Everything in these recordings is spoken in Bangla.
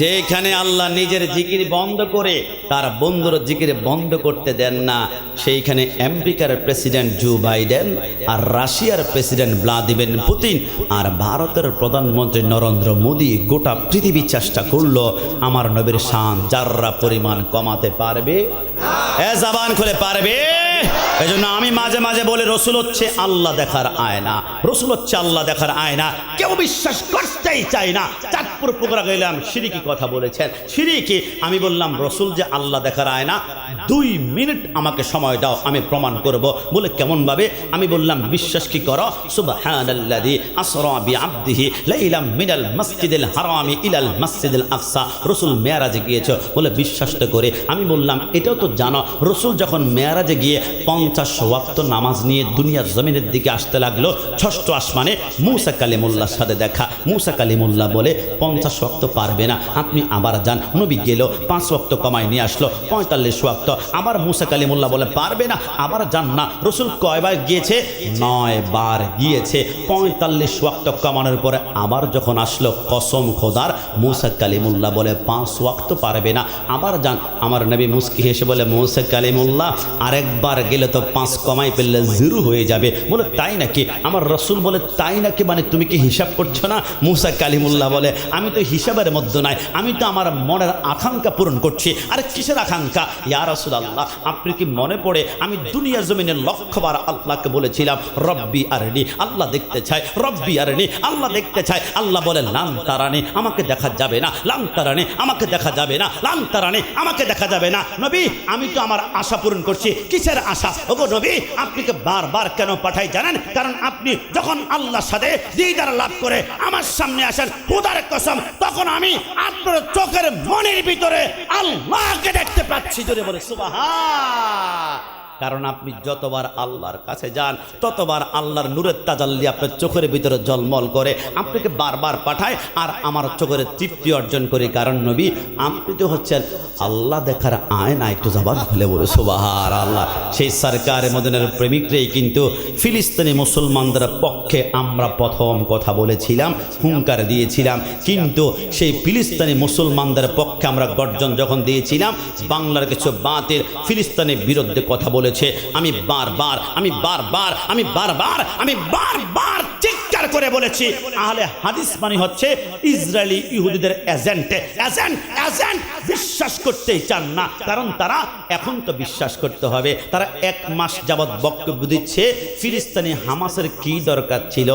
যেখানে আল্লাহ নিজের জিকির বন্ধ করে তার বন্ধুর জিকির বন্ধ করতে দেন না, সেইখানে আমেরিকার প্রেসিডেন্ট জো বাইডেন আর রাশিয়ার প্রেসিডেন্ট ভ্লাদিমির পুতিন আর ভারতের প্রধানমন্ত্রী নরেন্দ্র মোদী গোটা পৃথিবী চেষ্টা করল আমার নবীর শান যাররা পরিমাণ কমাতে পারবে, এ জাবান খুলে পারবে। এজন্য আমি মাঝে মাঝে বলে, রসুল হচ্ছে আল্লাহ দেখার আয়না, রসুল হচ্ছে আল্লাহ দেখার আয়না, কেউ বিশ্বাস করতেই চাই না। পোকরা গেলাম সিরিকি কথা বলেছেন। সিরিকি, আমি বললাম, রসুল যে আল্লাহ দেখার আয়না, দুই মিনিট আমাকে সময় দাও, আমি প্রমাণ করব। বলে কেমন ভাবে আমি বললাম, বিশ্বাস কি করো? এটাও তো জানো, রসুল যখন গিয়ে পঞ্চাশ নামাজ নিয়ে দুনিয়ার জমিনের দিকে আসতে লাগল সাথে দেখা। মুসা কালিমুল্লাহ বলে পঞ্চাশ ওয়াক্ত পারবে না। আপনি আবার যান। নবী গেল, পাঁচ ওয়াক্ত কমায় নিয়ে আসলো, পঁয়তাল্লিশ ওয়াক্ত আবার মুসা কালিমুল্লাহ বলে, পারবে না, আবার যান না। রসুল কয়বার গিয়েছে? নয় বার গিয়েছে। পঁয়তাল্লিশ ওয়াক্ত কমানোর পরে আবার যখন আসলো কসম খোদার, মুসা কালিমুল্লাহ বলে, পাঁচ ওয়াক্ত পারবে না। আবার যান। আমার নবী মুস্কি হেসে বলে, মৌসা কালিমুল্লাহ, আরেকবার গেলে তো পাঁচ কমাই পেলে জিরো হয়ে যাবে। বলে, তাই নাকি? আমার রসুল বলে, তাই নাকি? মানে তুমি কি হিসাব করছ না? মুসা কালিমুল্লাহ বলে, আমি তো হিসাবের মধ্যে নাই, আমি তো আমার মনের আকাঙ্ক্ষা পূরণ করছি। আরে কিসের আকাঙ্ক্ষা? ইয়া রসুল আল্লাহ আপনি কি মনে পড়ে আমি দুনিয়া জমিনের লক্ষ্যবার আল্লাহকে বলেছিলাম, রব্বি আরনি আল্লাহ দেখতে চায়, রব্বি আরনি আল্লাহ দেখতে চায়। আল্লাহ বলে লাম তারানি আমাকে দেখা যাবে না লাম তারানি আমাকে দেখা যাবে না লাম তারানি আমাকে দেখা যাবে না। নবী, আমি তো আমার আশা পূরণ করছি। কিসের আশা? ওগো নবী আপনাকে বারবার কেন পাঠাই জানেন? কারণ আপনি যখন আল্লাহর সাথে দিদার লাভ করে আমার সামনে আসেন খুদার কসম তখন আমি আপনার চোখের মনের ভিতরে আল্লাহকে দেখতে পাচ্ছি। জোরে বলে সুবাহা কারণ আপনি যতবার আল্লাহর কাছে যান, ততবার আল্লাহর নূরের তাজাল্লি আপনার চোখের ভিতরে জলমল করে, আপনাকে বারবার পাঠায় আর আমার চোখের তৃপ্তি অর্জন করে। কারণ নবী, আপনি তো হচ্ছেন আল্লাহ দেখার আয় না একটু জবান খুলে বলে সুবাহার আল্লাহ সেই সরকার মদনের প্রেমিকরাই কিন্তু ফিলিস্তিনি মুসলমানদের পক্ষে আমরা প্রথম কথা বলেছিলাম, হুঙ্কার দিয়েছিলাম। কিন্তু সেই ফিলিস্তিনি মুসলমানদের পক্ষে আমরা গর্জন যখন দিয়েছিলাম, বাংলার কিছু বাতের ফিলিস্তিনের বিরুদ্ধে কথা বলেছে, আমি বারবার আমি বারবার আমি বারবার আমি বারবার চিৎকার করে বলেছি। আহলে হাদিস মানে হচ্ছে ইসরায়েলি ইহুদিদের এজেন্ট এজেন্ট এজেন্ট বিশ্বাস করতেই চান না। কারণ তারা এখন তো বিশ্বাস করতে হবে। তারা এক মাস যাবৎ বক্তব্য দিচ্ছে, ফিলিস্তিনি হামাসের কি দরকার ছিল?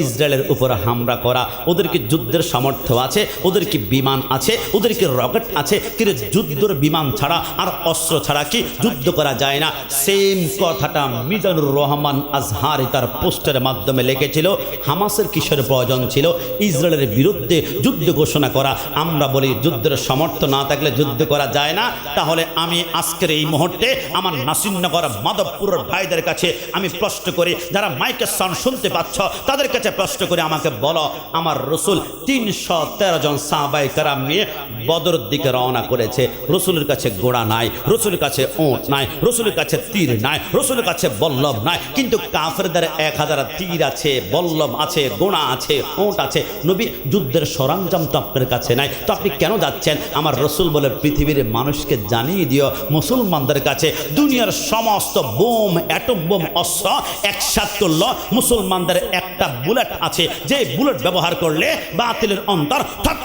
ইসরায়েলের উপর হামলা করা, ওদের কি যুদ্ধের সামর্থ্য আছে? ওদের কি বিমান আছে? ওদের কি রকেট আছে? কিন্তু যুদ্ধের বিমান ছাড়া আর অস্ত্র ছাড়া কি যুদ্ধ করা যায় না? সেম কথাটা মিজানুর রহমান আজহারি তার পোস্টের মাধ্যমে লিখেছিল, হামাসের কিসের প্রয়োজন ছিল? ইসরায়েলের বিরুদ্ধে যুদ্ধ ঘোষণা করা। আমরা বলি যুদ্ধের সমর্থ না থাকলে যুদ্ধ করা যায় না। তাহলে আমি আজকের এই মুহূর্তে আমার নাসিরনগর মাধবপুরের ভাইদের কাছে আমি প্রশ্ন করি, যারা মাইকের সাউন্ড শুনতে পাচ্ছ, তাদের কাছে প্রশ্ন করে, আমাকে বলো, আমার রসুল তিনশো তেরো জন সাহাবাই কারাম নিয়ে বদর দিকে রওনা করেছে। রসুলের কাছে গোড়া নাই, রসুলের কাছে ওঁট নাই, রসুলের কাছে তীর নাই, রসুলের কাছে বল্লভ নাই, কিন্তু কাফেরদের এক হাজার তীর আছে বল্লভ আছে গোড়া আছে ওঁট আছে। নবী যুদ্ধের সরঞ্জাম তো আপনার কাছে নাই। তো আপনি কেন যাচ্ছেন? আমার রসুল বলে, পৃথিবীর মানুষকে জানিয়ে দিও, মুসলমানদের কাছে দুনিয়ার সমস্ত বোম, অ্যাটম বোম, অস্ত্র একসাথ করল মুসলমানদের একটা বুলেট আছে, যে বুলেট ব্যবহার করলে বাতিলের অন্তর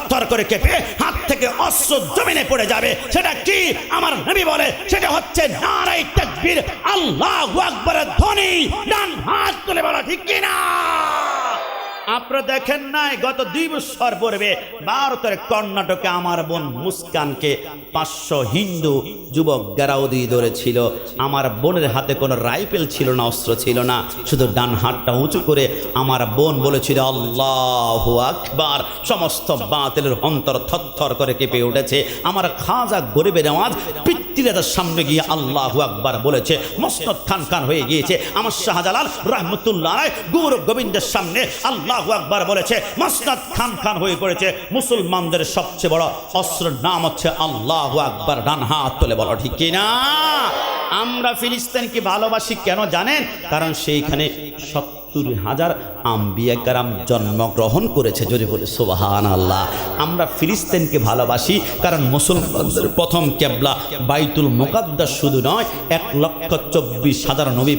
থর করে কেঁপে হাত থেকে অস্ত্র জমিনে পড়ে যাবে। সেটা কি? আমার নবী বলে, সেটা হচ্ছে নারাই তাকবীর। আল্লাহ আকবরের ধ্বনি, ডান হাত তুলে বলা, ঠিক কিনা? আপনারা দেখেন নাই, গত দুই বছর পূর্বে ভারতের কর্ণাটকে আমার বোন মুস্কানকে পাঁচশো হিন্দু যুবক গেরাউদি ধরেছিল। আমার বোনের হাতে কোনো রাইফেল ছিল না, অস্ত্র ছিল না। শুধু ডান হাতটা উঁচু করে আমার বোন বলেছিল, আল্লাহ আকবার। সমস্ত বাতিলের অন্তর থরথর করে কেঁপে উঠেছে। আমার খাজা গরিবের আওয়াজ পিতৃরাজার সামনে গিয়ে আল্লাহ আকবার বলেছে, মসনদ খান খান হয়ে গিয়েছে। আমার শাহজালাল রহমতুল্লাহ রায় গৌর গোবিন্দের সামনে আল্লাহ আকবার বলেছে, মসনদ খান খান হয়ে পড়েছে। মুসলমানদের সবচেয়ে বড় অস্ত্রের নাম হচ্ছে আল্লাহ আকবার, ডান হাত তুলে বলো, ঠিক কিনা আমরা ফিলিস্তিনকে ভালোবাসি কেন জানেন? কারণ সেইখানে সত্য সত্তর হাজার জন্মগ্রহণ করেছে। যদি বলে সোবাহান আল্লাহ আমরা ফিলিস্তিনকে ভালোবাসি কারণ মুসলমানদের প্রথম কেবলা বাইতুল মোকাদ্দাস শুধু নয়, এক লক্ষ চব্বিশ হাজার নবী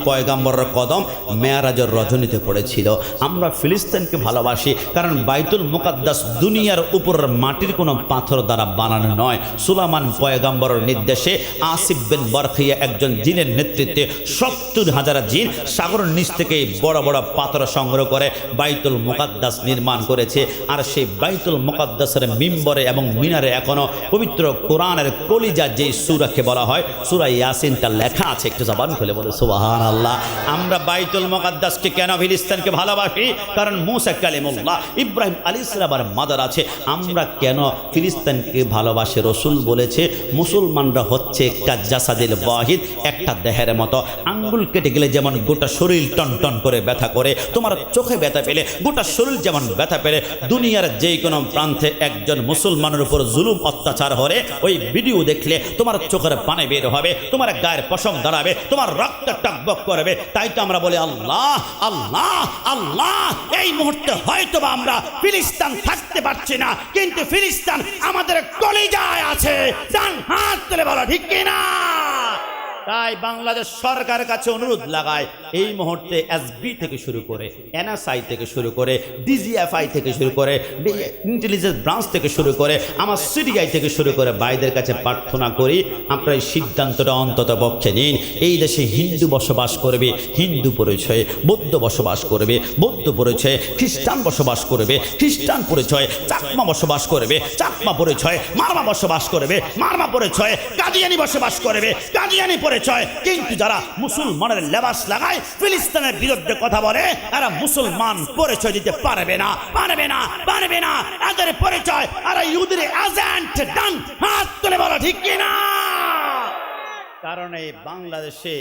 কদম মেয়ারাজের রজনীতে পড়েছিল। আমরা ফিলিস্তিনকে ভালোবাসি কারণ বাইতুল মোকাদ্দাস দুনিয়ার উপর মাটির কোনো পাথর দ্বারা বানানো নয়। সুলামান পয়গাম্বরের নির্দেশে আসিফ বিন বরখিয়া একজন জিনের নেতৃত্বে সত্তর হাজার জিন সাগরের নিচ থেকে বড় বড় পাথর সংগ্রহ করে বাইতুল মোকাদ্দাস নির্মাণ করেছে। আর সেই বাইতুল মোকাদ্দাসের মিম্বরে এবং মিনারে এখনও পবিত্র কোরআনের কলিজা যে সুরাকে বলা হয়, সুরা ইয়াসিন তার লেখা আছে। একটু জবান খুলে বলে সুবাহান আল্লাহ আমরা বাইতুল মোকাদ্দাসকে কেন ফিলিস্তিনকে ভালোবাসি? কারণ মুসা কালিমুল্লাহ ইব্রাহিম আলী ইসলামের মাদার আছে। আমরা কেন ফিলিস্তিনকে ভালোবাসি? রসুল বলেছে, মুসলমানরা হচ্ছে কাজ্জাসাদিল ওয়াহিদ, একটা দেহের মতো। আঙ্গুল কেটে গেলে যেমন গোটা শরীর টন টন করে ব্যথা করে তোমার চোখে ব্যথা পেলে, গোটা শরীর যেমন ব্যথা পেলে, দুনিয়ার যেই কোনো প্রান্তে একজন মুসলমানের উপর জুলুম অত্যাচার হলে ওই ভিডিও দেখলে তোমার চোখের পানে বের হবে, তোমার গায়ের পশম দাঁড়াবে, তোমার রক্ত টকবক করবে। তাই তো আমরা বলি, আল্লাহ আল্লাহ আল্লাহ, এই মুহূর্তে হয়তো আমরা ফিলিস্তান থাকতে পারছি না, কিন্তু ফিলিস্তান আমাদের কলিজায় আছে, ডান হাত তুলে বলো, ঠিক কিনা? তাই বাংলাদেশ সরকারের কাছে অনুরোধ লাগায় এই মুহূর্তে এসবি থেকে শুরু করে এনএসআই থেকে শুরু করে ডিজিএফআই থেকে শুরু করে ইন্টেলিজেন্স ব্রাঞ্চ থেকে শুরু করে আমার সিডিআই থেকে শুরু করে ভাইদের কাছে প্রার্থনা করি, আপনারা এই সিদ্ধান্তটা অন্তত পক্ষে নিন। এই দেশে হিন্দু বসবাস করবে, হিন্দু পরিচয়ে, বৌদ্ধ বসবাস করবে, বৌদ্ধ পরিচয়ে, খ্রিস্টান বসবাস করবে, খ্রিস্টান পরিচয়ে, চাকমা বসবাস করবে, চাকমা পরিচয়ে, মারমা বসবাস করবে, মারমা পরিচয়ে, কাদিয়ানি বসবাস করবে, কাদিয়ানি পরিচয়। কিন্তু যারা মুসলমানের লেবাস লাগায় ফিলিস্তিনের বিরুদ্ধে কথা বলে, এরা মুসলমান পরিচয় দিতে পারবে না পারবে না পারবে না। এদের পরিচয় এরা ইহুদির এজেন্ট ডান হাত তুলে বলো, ঠিক কিনা কারণ এই বাংলাদেশে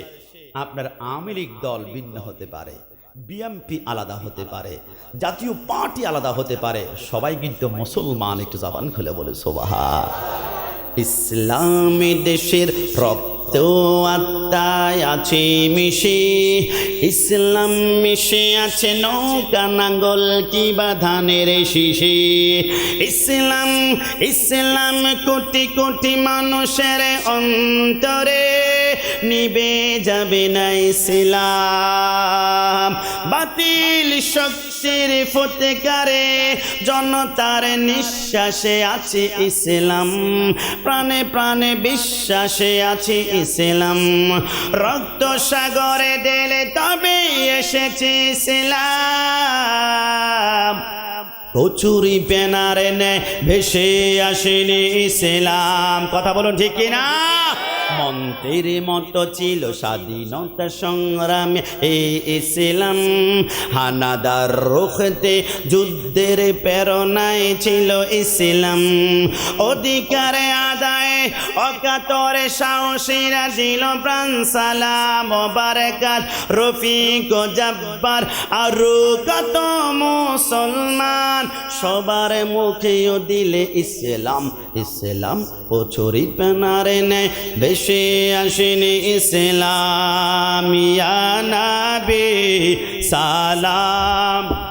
আপনার আওয়ামী লীগ দল ভিন্ন হতে পারে, বিএমপি আলাদা হতে পারে, জাতীয় পার্টি আলাদা হতে পারে, সবাই কিন্তু মুসলমান, একটু জবান খুলে বলে সোবাহা ইসলামী দেশের রক্ত আত্মায় আছে মিশে। ইসলাম মিশে আছে নৌকা নাঙ্গল কি বা ধানের শিশে। ইসলাম ইসলাম কোটি কোটি মানুষের অন্তরে। নিবে যাবে না ইসলাম। বাতিল শক্তির ফতেকারে জনতার নিঃশ্বাসে আছে ইসলাম। প্রাণে প্রাণে বিশ্বাসে আছে ইসলাম। রক্ত সাগরে দিলে তবে এসেছে ইসলাম। কচুরি পেনারে নে ভেসে আসেনি ইসলাম। কথা বলুন ঠিক কিনা? মন্ত্রের মতো ছিল স্বাধীনতা সংগ্রামে। এই ইসলাম, হানাদার রুখতে যুদ্ধের প্রেরণায় ছিল ইসলাম। অধিকারে আদায়, অকাতরে সাহসীরা দিল প্রাণ সালাম। রফিক জব্বার আরও কত মুসলমান, সবার মুখেও দিলে ইসলাম ইসলাম ও ছড়ি পেনারে নে। বেশি আসেনি ইসলাম, ইয়া নবী, সালাম।